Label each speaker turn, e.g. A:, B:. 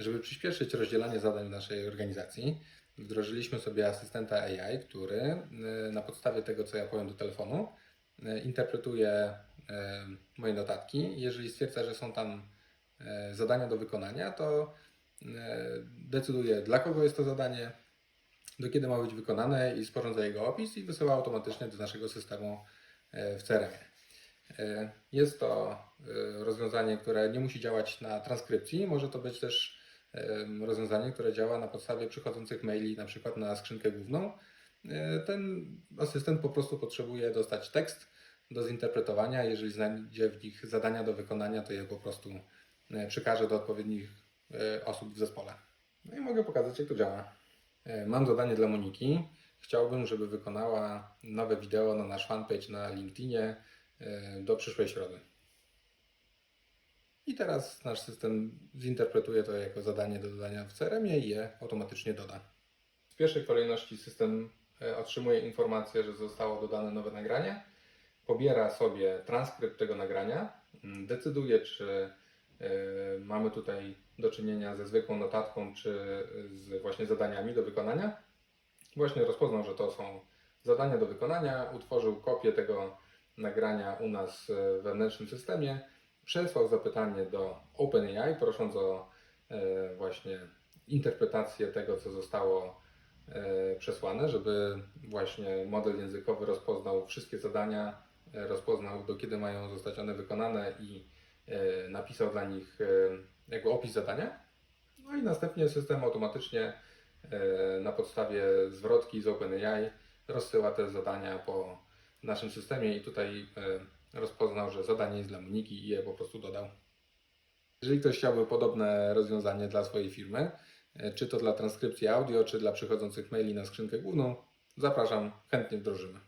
A: Żeby przyspieszyć rozdzielanie zadań w naszej organizacji, wdrożyliśmy sobie asystenta AI, który y, na podstawie tego, co ja powiem do telefonu, y, interpretuje y, moje notatki. Jeżeli stwierdza, że są tam zadania do wykonania, to decyduje, dla kogo jest to zadanie, do kiedy ma być wykonane i sporządza jego opis i wysyła automatycznie do naszego systemu w CRM. Jest to rozwiązanie, które nie musi działać na transkrypcji. Może to być też rozwiązanie, które działa na podstawie przychodzących maili, na przykład na skrzynkę główną. Y, Ten asystent po prostu potrzebuje dostać tekst do zinterpretowania. Jeżeli znajdzie w nich zadania do wykonania, to je po prostu y, przekaże do odpowiednich y, osób w zespole. No i mogę pokazać, jak to działa. Mam zadanie dla Moniki. Chciałbym, żeby wykonała nowe wideo na nasz fanpage na LinkedInie do przyszłej środy. I teraz nasz system zinterpretuje to jako zadanie do dodania w CRM-ie i je automatycznie doda. W pierwszej kolejności system e, otrzymuje informację, że zostało dodane nowe nagranie, pobiera sobie transkrypt tego nagrania, mm, decyduje, czy e, mamy tutaj do czynienia ze zwykłą notatką, czy z właśnie zadaniami do wykonania. Właśnie rozpoznał, że to są zadania do wykonania, utworzył kopię tego nagrania u nas e, w wewnętrznym systemie, przesłał zapytanie do OpenAI, prosząc o e, właśnie interpretację tego, co zostało e, przesłane, żeby właśnie model językowy rozpoznał wszystkie zadania, e, rozpoznał do kiedy mają zostać one wykonane i napisał dla nich jakby opis zadania. No i następnie system automatycznie na podstawie zwrotki z OpenAI rozsyła te zadania po naszym systemie i tutaj rozpoznał, że zadanie jest dla Moniki i je po prostu dodał. Jeżeli ktoś chciałby podobne rozwiązanie dla swojej firmy, e, czy to dla transkrypcji audio, czy dla przychodzących maili na skrzynkę główną, zapraszam, chętnie wdrożymy.